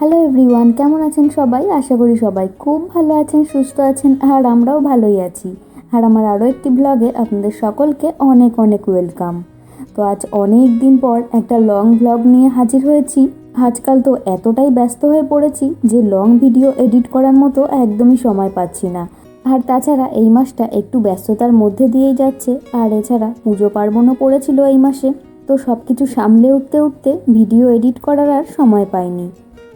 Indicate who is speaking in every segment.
Speaker 1: Hello everyone কেমন আছেন সবাই? আশা করি সবাই খুব ভালো আছেন, সুস্থ আছেন, আর আমরাও ভালোই আছি। আর আমার আরও একটি ব্লগে আপনাদের সকলকে অনেক অনেক ওয়েলকাম তো আজ অনেক দিন পর একটা লং ব্লগ নিয়ে হাজির হয়েছি। আজকাল তো এতটাই ব্যস্ত হয়ে পড়েছি যে লং ভিডিও এডিট করার মতো একদমই সময় পাচ্ছি না। আর তাছাড়া এই মাসটা একটু ব্যস্ততার মধ্যে দিয়েই যাচ্ছে। আর এছাড়া পুজো পার্বণও পড়েছিল এই মাসে। তো সব কিছু সামলে উঠতে উঠতে ভিডিও এডিট করার আর সময় পাইনি।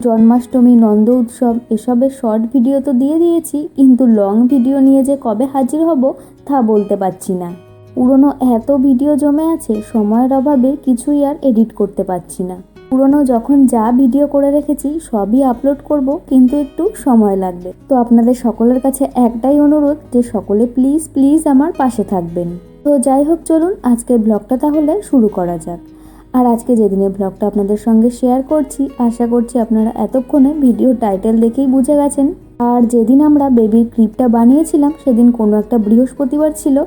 Speaker 1: জন্মাষ্টমী, নন্দ উৎসব, এসবের শর্ট ভিডিও তো দিয়ে দিয়েছি, কিন্তু লং ভিডিও নিয়ে যে কবে হাজির হব তা বলতে পারছি না। পুরনো এত ভিডিও জমে আছে, সময়ের অভাবে কিছুই আর এডিট করতে পারছি না। পুরনো যখন যা ভিডিও করে রেখেছি, সবই আপলোড করব, কিন্তু একটু সময় লাগবে। তো আপনাদের সকলের কাছে একটাই অনুরোধ যে সকলে প্লিজ প্লিজ আমার পাশে থাকবেন। তো যাই হোক, চলুন আজকের ব্লগটা তাহলে শুরু করা যাক। আর আজকে যেদিনের ব্লগটা আপনাদের সঙ্গে শেয়ার করছি, আশা করছি আপনারা এতক্ষণে ভিডিও টাইটেল দেখেই বুঝে গেছেন। আর যেদিন আমরা বেবির ক্রিপটা বানিয়েছিলাম, সেদিন কোনো একটা বৃহস্পতিবার ছিল।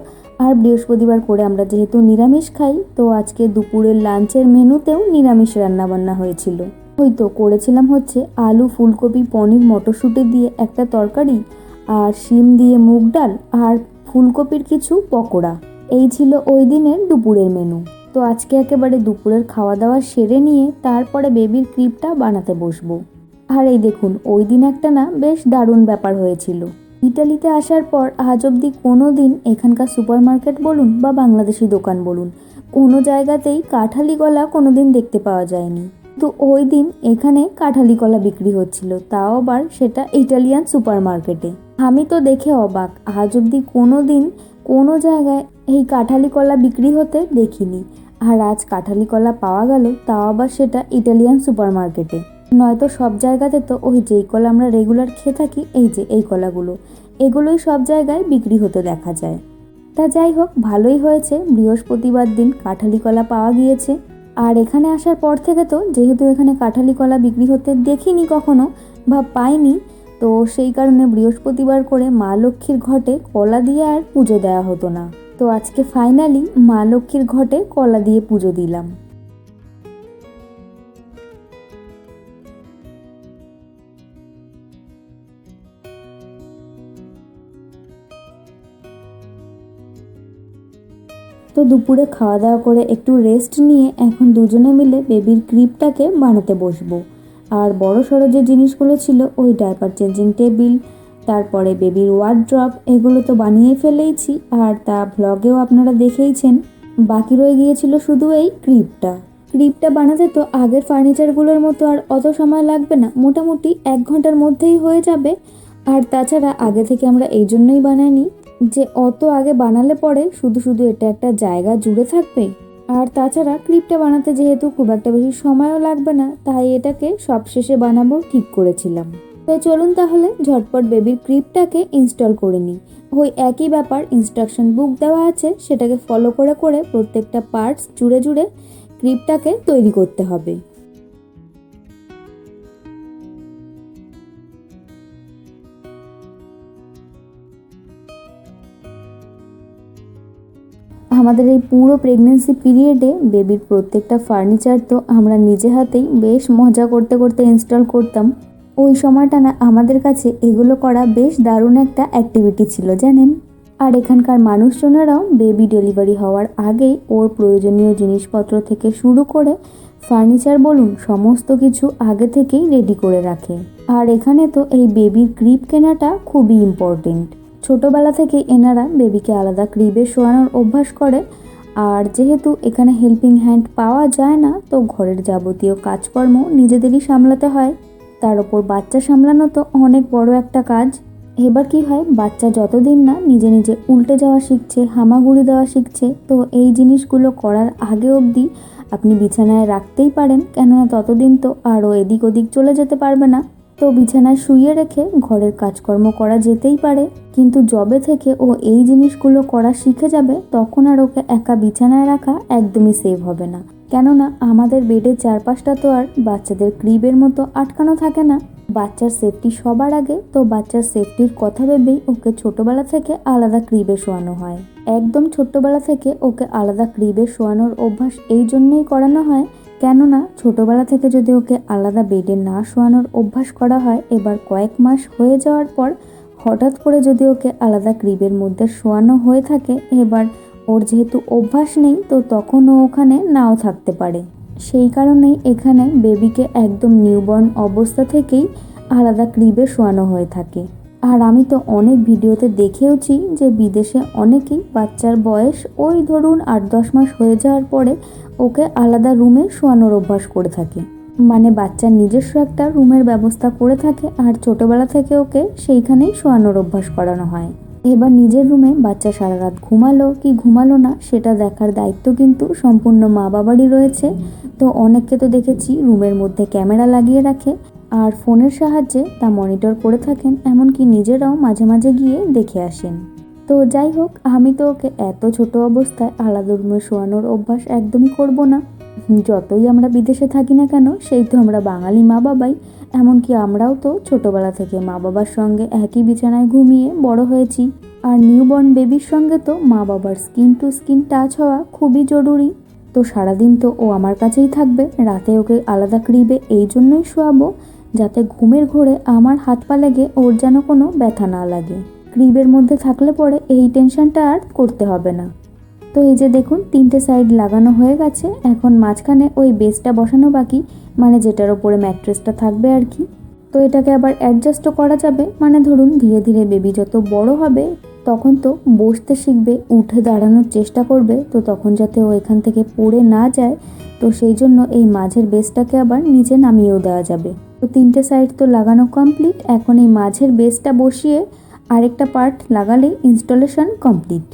Speaker 1: আর বৃহস্পতিবার করে আমরা যেহেতু নিরামিষ খাই, তো আজকে দুপুরের লাঞ্চের মেনুতেও নিরামিষ রান্নাবান্না হয়েছিল। ওই তো করেছিলাম হচ্ছে আলু, ফুলকপি, পনির, মটরশুঁটি দিয়ে একটা তরকারি, আর শিম দিয়ে মুগ ডাল, আর ফুলকপির কিছু পকোড়া। এই ছিল ওই দিনের দুপুরের মেনু তো আজকে একেবারে দুপুরের খাওয়া দাওয়া সেরে নিয়ে তারপরে বেবির ক্রিপটা বানাতে বসবো। আর এই দেখুন, ওই দিন একটা না বেশ দারুণ ব্যাপার হয়েছিল। ইটালিতে আসার পর আজ অবধি কোনো দিন এখানকার সুপার মার্কেট বলুন বা বাংলাদেশি দোকান বলুন, কোনো জায়গাতেই কাঁঠালি কলা কোনো দিন দেখতে পাওয়া যায়নি। তো ওই দিন এখানে কাঁঠালি কলা বিক্রি হচ্ছিল, তাও আবার সেটা ইটালিয়ান সুপার মার্কেটে আমি তো দেখে অবাক, আজ অবধি কোনো দিন কোনো জায়গায় এই কাঁঠালি কলা বিক্রি হতে দেখিনি। আর আজ কাঁঠালি কলা পাওয়া গেল, তাও আবার সেটা ইটালিয়ান সুপার মার্কেটে নয়তো সব জায়গাতে তো ওই যেই কলা আমরা রেগুলার খেয়ে থাকি, এই যে এই কলাগুলো, এগুলোই সব জায়গায় বিক্রি হতে দেখা যায়। তা যাই হোক, ভালোই হয়েছে, বৃহস্পতিবার দিন কাঁঠালি কলা পাওয়া গিয়েছে। আর এখানে আসার পর থেকে তো, যেহেতু এখানে কাঁঠালি কলা বিক্রি হতে দেখিনি কখনো বা পাইনি, তো সেই কারণে বৃহস্পতিবার করে মা লক্ষ্মীর ঘটে কলা দিয়ে আর পুজো দেওয়া হতো না। তো আজকে ফাইনালি মা লক্ষ্মীর ঘটে কলা দিয়ে পুজো দিলাম। তো দুপুরে খাওয়া দাওয়া করে একটু রেস্ট নিয়ে এখন দুজনে মিলে বেবির ক্রিপটাকে বানাতে বসবো। আর বড় সড়ো যে জিনিসগুলো ছিল, ওই ডাইপার চেঞ্জিং টেবিল তারপরে বেবির ওয়ার্ড্রপ এগুলো তো বানিয়ে ফেলেইছি, আর তা ভ্লগেও আপনারা দেখেইছেন। বাকি রয়ে গিয়েছিল শুধু এই ক্রিপটা। ক্রিপটা বানাতে তো আগের ফার্নিচারগুলোর মতো আর অত সময় লাগবে না, মোটামুটি এক ঘণ্টার মধ্যেই হয়ে যাবে। আর তাছাড়া আগে থেকে আমরা এই জন্যই বানাইনি যে অত আগে বানালে পরে শুধু শুধু এটা একটা জায়গা জুড়ে থাকবে। আর তাছাড়া ক্লিপটা বানাতে যেহেতু খুব একটা বেশি সময়ও লাগবে না, তাই এটাকে সবশেষে বানাবো ঠিক করেছিলাম। তো চলুন তাহলে ঝটপট বেবির ক্রিপটাকে ইনস্টল করে নিই। ওই একই ব্যাপার ইনস্ট্রাকশন বুক দেওয়া আছে, সেটাকে ফলো করে করে প্রত্যেকটা পার্টস জুড়ে জুড়ে ক্রিপটাকে তৈরি করতে হবে। আমাদের এই পুরো প্রেগনেন্সি পিরিয়ডে বেবির প্রত্যেকটা ফার্নিচার তো আমরা নিজে হাতেই বেশ মজা করতে করতে ইনস্টল করতাম। ওই সময়টা না আমাদের কাছে এগুলো করা বেশ দারুণ একটা অ্যাক্টিভিটি ছিল, জানেন? আর এখানকার মানুষজনেরাও বেবি ডেলিভারি হওয়ার আগেই ওর প্রয়োজনীয় জিনিসপত্র থেকে শুরু করে ফার্নিচার বলুন, সমস্ত কিছু আগে থেকেই রেডি করে রাখে। আর এখানে তো এই বেবির ক্রিপ কেনাটা খুবই ইম্পর্টেন্ট ছোটোবেলা থেকে এনারা বেবিকে আলাদা ক্রিবে শোয়ানোর অভ্যাস করে, আর যেহেতু এখানে হেল্পিং হ্যান্ড পাওয়া যায় না, তো ঘরের যাবতীয় কাজকর্ম নিজেদেরই সামলাতে হয়। তার ওপর বাচ্চা সামলানো তো অনেক বড় একটা কাজ। এবার কি হয়, বাচ্চা যতদিন না নিজে নিজে উল্টে যাওয়া শিখছে, হামাগুড়ি দেওয়া শিখছে, তো এই জিনিসগুলো করার আগে অবধি আপনি বিছানায় রাখতেই পারেন, কেননা ততদিন তো আরও এদিক ওদিক চলে যেতে পারবে না। তো বিছানায় শুইয়ে রেখে ঘরের কাজকর্ম করা যেতেই পারে, কিন্তু জবে থেকে ও এই জিনিসগুলো করা শিখে যাবে, তখন আর ওকে একা বিছানায় রাখা একদমই সেভ হবে না। কেননা আমাদের বেডের চারপাশটা তো আর বাচ্চাদের ক্রিবের মতো আটকানো থাকে না। বাচ্চার সেফটি সবার আগে, তো বাচ্চার সেফটির কথা ভেবেই ওকে ছোটবেলা থেকে আলাদা ক্রিবে শোয়ানো হয়। একদম ছোট্টবেলা থেকে ওকে আলাদা ক্রিবে শোয়ানোর অভ্যাস এই জন্যই করানো হয়, কেননা ছোটবেলা থেকে যদি ওকে আলাদা বেডে না শোয়ানোর অভ্যাস করা হয়, এবার কয়েক মাস হয়ে যাওয়ার পর হঠাৎ করে যদি ওকে আলাদা ক্রিবের মধ্যে শোয়ানো হয়ে থাকে, এবার ওর যেহেতু অভ্যাস নেই, তো তখন ও ওখানে নাও থাকতে পারে। সেই কারণেই এখানে বেবিকে একদম নিউবর্ন অবস্থা থেকেই আলাদা ক্রিবে শোয়ানো হয়ে থাকে। আর আমি তো অনেক ভিডিওতে দেখেওছি যে বিদেশে অনেকেই বাচ্চার বয়স ওই ধরুন আট দশ মাস হয়ে যাওয়ার পরে ওকে আলাদা রুমে শোয়ানোর অভ্যাস করে থাকে। মানে বাচ্চার নিজস্ব একটা রুমের ব্যবস্থা করে থাকে আর ছোটোবেলা থেকে ওকে সেইখানেই শোয়ানোর অভ্যাস করানো হয়। এবার নিজের রুমে বাচ্চা সারা রাত ঘুমালো কি ঘুমালো না সেটা দেখার দায়িত্ব কিন্তু সম্পূর্ণ মা বাবারই রয়েছে। তো অনেককে তো দেখেছি রুমের মধ্যে ক্যামেরা লাগিয়ে রাখে আর ফোনের সাহায্যে তা মনিটর করে থাকেন এমনকি নিজেরাও মাঝে মাঝে গিয়ে দেখে আসেন। তো যাই হোক, আমি তো ওকে এত ছোট অবস্থায় আলাদা রুমে শোয়ানোর অভ্যাস একদমই করব না। যতই আমরা বিদেশে থাকি না কেন, সেই তো আমরা বাঙালি মা বাবাই। এমনকি আমরাও তো ছোটবেলা থেকে মা বাবার সঙ্গে একই বিছানায় ঘুমিয়ে বড় হয়েছি। আর নিউবর্ন বেবির সঙ্গে তো মা বাবার স্কিন টু স্কিন টাচ হওয়া খুবই জরুরি। তো সারাদিন তো ও আমার কাছেই থাকবে, রাতে ওকে আলাদা ক্রিবে এই জন্যই শোয়াবো, যাতে ঘুমের ঘোরে আমার হাত পা লেগে ওর যেন কোনো ব্যথা না লাগে। ক্রিবের মধ্যে থাকলে পরে এই টেনশনটা আর করতে হবে না। তো এই যে দেখুন, তিনটে সাইড লাগানো হয়ে গেছে। এখন মাঝখানে ওই বেসটা বসানো বাকি মানে যেটার ওপরে ম্যাট্রেসটা থাকবে আর কি। তো এটাকে আবার অ্যাডজাস্টও করা যাবে। মানে ধরুন, ধীরে ধীরে বেবি যত বড় হবে, তখন তো বসতে শিখবে, উঠে দাঁড়ানোর চেষ্টা করবে, তো তখন যাতে ও এখান থেকে পড়ে না যায়। তো সেই জন্য এই মাঝের বেসটাকে আবার নিচে নামিয়েও দেওয়া যাবে। তো তিনটে সাইড তো লাগানো কমপ্লিট এখন এই মাঝের বেসটা বসিয়ে আরেকটা পার্ট লাগালেই ইনস্টলেশন কমপ্লিট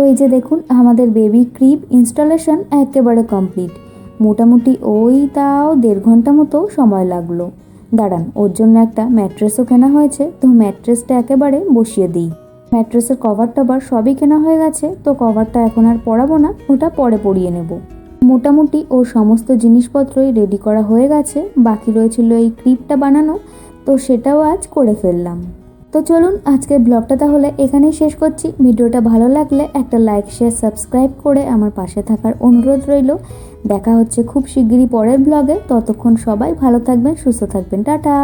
Speaker 1: তো এই যে দেখুন, আমাদের বেবি ক্রিপ ইনস্টলেশন একেবারে কমপ্লিট মোটামুটি ওই তাও দেড় ঘণ্টা মতো সময় লাগল। দাঁড়ান, ওর জন্য একটা ম্যাট্রেসও কেনা হয়েছে, তো ম্যাট্রেসটা একেবারে বসিয়ে দিই। ম্যাট্রেসের কভার টভার সবই কেনা হয়ে গেছে, তো কভারটা এখন আর পরাবো না, ওটা পরে পরিয়ে নেব। মোটামুটি ওর সমস্ত জিনিসপত্রই রেডি করা হয়ে গেছে, বাকি রয়েছিল এই ক্রিপটা বানানো, তো সেটাও আজ করে ফেললাম। তো চলুন আজকের ব্লগটা তাহলে এখানেই শেষ করছি। ভিডিওটা ভালো লাগলে একটা লাইক শেয়ার সাবস্ক্রাইব করে আমার পাশে থাকার অনুরোধ রইল। দেখা হচ্ছে খুব শিগগিরই পরের ব্লগে। ততক্ষণ সবাই ভালো থাকবেন, সুস্থ থাকবেন। টাটা!